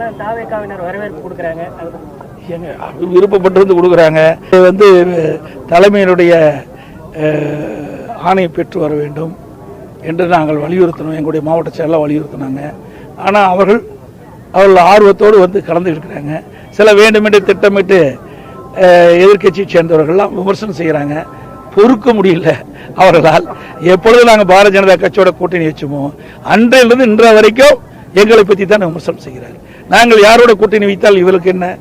எல்லாம் தாவேக்காவினர் வரவேற்பு கொடுக்குறாங்க. அது விருப்பப்பட்டு வந்து கொடுக்குறாங்க. இது வந்து தலைமையினுடைய ஆணையை பெற்று வர வேண்டும் என்று நாங்கள் வலியுறுத்தினோம். எங்களுடைய மாவட்ட செயலாக வலியுறுத்தினாங்க. ஆனால் அவர்கள் அவர்கள் ஆர்வத்தோடு வந்து கலந்து இருக்கிறாங்க. சில வேண்டுமென்றே திட்டமிட்டு எதிர்கட்சியை எதிர்க்கட்சியை சேர்ந்தவர்கள்லாம் விமர்சனம் செய்கிறாங்க. பொறுக்க முடியல அவர்களால். எப்பொழுது நாங்கள் பாரதிய ஜனதா கட்சியோட கூட்டணி வச்சோமோ அன்றையிலிருந்து இன்ற வரைக்கும் எங்களை பற்றி தான் விமர்சனம் செய்கிறார் நாங்கள் யாரோட கூட்டணி வைத்தால் இவருக்கு என்ன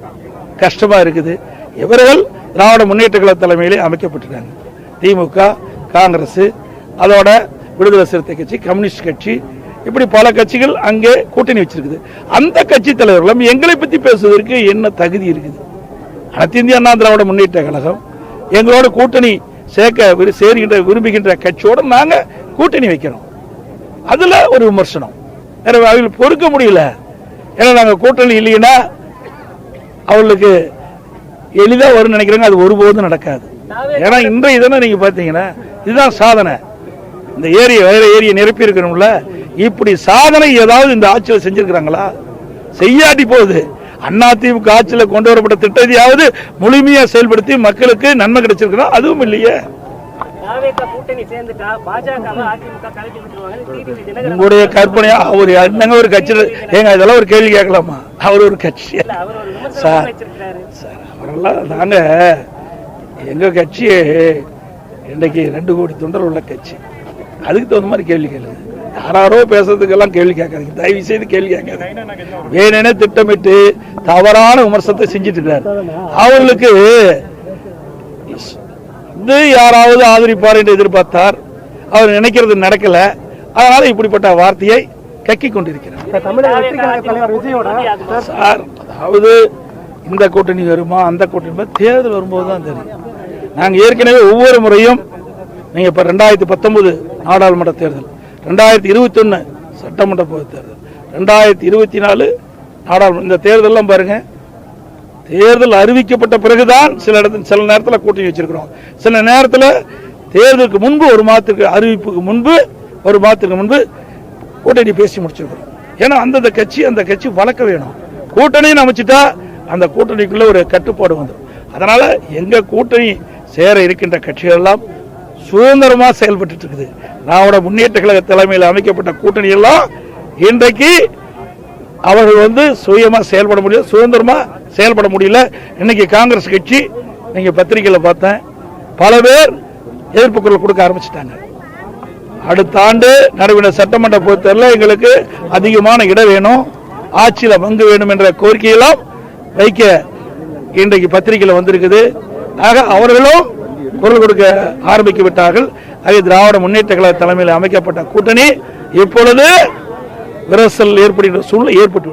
கஷ்டமா இருக்குது? இவர்கள் திராவிட முன்னேற்ற கழக தலைமையிலே அமைக்கப்பட்டிருக்காங்க. திமுக காங்கிரஸ் அதோட விடுதலை சிறுத்தை கட்சி கம்யூனிஸ்ட் கட்சி இப்படி பல கட்சிகள் அங்கே கூட்டணி வச்சிருக்குது. அந்த கட்சி தலைவர்களும் எங்களை பற்றி பேசுவதற்கு என்ன தகுதி இருக்குது? அனைத்து இந்திய அண்ணா திராவிட முன்னேற்ற கழகம் எங்களோட கூட்டணி சேர்க்க விரு- சேர்கின்ற விரும்புகின்ற கட்சியோட நாங்கள் கூட்டணி வைக்கிறோம் அதுல ஒரு விமர்சனம். வேற பொறுக்க முடியல. ஏன்னா நாங்கள் கூட்டணி இல்லைன்னா அவளுக்கு எளிதாக வரும்னு நினைக்கிறாங்க அது ஒருபோதும் நடக்காது. ஏன்னா இன்றைய தானே நீங்கள் பார்த்தீங்கன்னா இதுதான் சாதனை. இந்த ஏரியை வேற ஏரியை நிரப்பி இருக்கணும்ல. இப்படி சாதனை ஏதாவது இந்த ஆட்சியில் செஞ்சுருக்கிறாங்களா? செய்யாட்டி போகுது. அண்ணா ஆட்சியில் கொண்டு வரப்பட்ட திட்டத்தையாவது முழுமையாக செயல்படுத்தி மக்களுக்கு நன்மை கிடைச்சிருக்கிறோம் அதுவும் இல்லையே. உங்களுடைய கற்பனையா அவர் என்னங்க ஒரு கட்சியில் ஏங்க இதெல்லாம் ஒரு கேள்வி கேட்கலாமா? அவர் ஒரு கட்சி. இல்ல, அவர் ஒரு விமர்சனம் சார். வச்சிருக்காரு சார் அவரெல்லாம் நாங்க எங்க கட்சி இன்னைக்கு ரெண்டு கோடி தொண்டர் உள்ள கட்சி. அதுக்கு தகுந்த மாதிரி கேள்வி கேளுங்க. யாராரோ பேசுறதுக்கெல்லாம் கேள்வி கேட்காதீங்க. தயவு செய்து கேள்வி கேட்காதீங்க. வேணுனே திட்டமிட்டு தவறான விமர்சனத்தை செஞ்சுட்டு இருக்காரு. அவர்களுக்கு இது யாராவது ஆதரிப்பார் என்று எதிர்பார்த்தார். அவர் நினைக்கிறது நடக்கல. அதனால இப்படிப்பட்ட வார்த்தையை கக்கிக் கொண்டிருக்கிறார். சார். அதாவது இந்த கூட்டணி வருமா அந்த கூட்டணி தேர்தல் வரும்போது தான் தெரியும். நாங்கள் ஏற்கனவே ஒவ்வொரு முறையும் நீங்கள் இப்போ ரெண்டாயிரத்தி பத்தொன்பது நாடாளுமன்ற தேர்தல் ரெண்டாயிரத்தி இருபத்தொன்று சட்டமன்ற தேர்தல் ரெண்டாயிரத்தி இருபத்தி நாலு நாடாளுமன்ற இந்த தேர்தல்லாம் பாருங்க தேர்தல் அறிவிக்கப்பட்ட பிறகுதான் சில இடத்துல சில நேரத்தில் கூட்டணி வச்சிருக்கிறோம். சில நேரத்தில் தேர்தலுக்கு முன்பு ஒரு மாதத்துக்கு அறிவிப்புக்கு முன்பு ஒரு மாதத்துக்கு முன்பு கூட்டணி பேசி முடிச்சிருக்கிறோம். ஏன்னா அந்தந்த கட்சி அந்த கட்சி வளர்க்க வேணும். கூட்டணின்னு அமைச்சிட்டா அந்த கூட்டணிக்குள்ள ஒரு கட்டுப்பாடு வந்துடும் அதனால எங்க கூட்டணி சேர இருக்கின்ற கட்சிகள் எல்லாம் சுதந்திரமாக செயல்பட்டு இருக்குது. திராவிட முன்னேற்ற கழக தலைமையில் அமைக்கப்பட்ட கூட்டணி எல்லாம் இன்றைக்கு அவர்கள் வந்து சுயமா செயல்பட முடியல சுதந்திரமா செயல்பட முடியல. இன்னைக்கு காங்கிரஸ் கட்சி நீங்க பத்திரிகையில பார்த்தேன் பல பேர் எதிர்ப்பு குரல் கொடுக்க ஆரம்பிச்சிட்டாங்க. அடுத்த ஆண்டு நடுவின சட்டமன்ற பொறுத்தவரையில் எங்களுக்கு அதிகமான இடம் வேணும் ஆட்சியில் பங்கு வேணும் என்ற கோரிக்கையெல்லாம் வைக்க இன்றைக்கு பத்திரிகையில் வந்திருக்குது. ஆக அவர்களும் குரல் கொடுக்க ஆரம்பித்து விட்டார்கள். அதே திராவிட முன்னேற்ற கழக தலைமையில் அமைக்கப்பட்ட கூட்டணி இப்பொழுது விரசல் ஏற்படுகின்ற சூழ்நிலை ஏற்பட்டு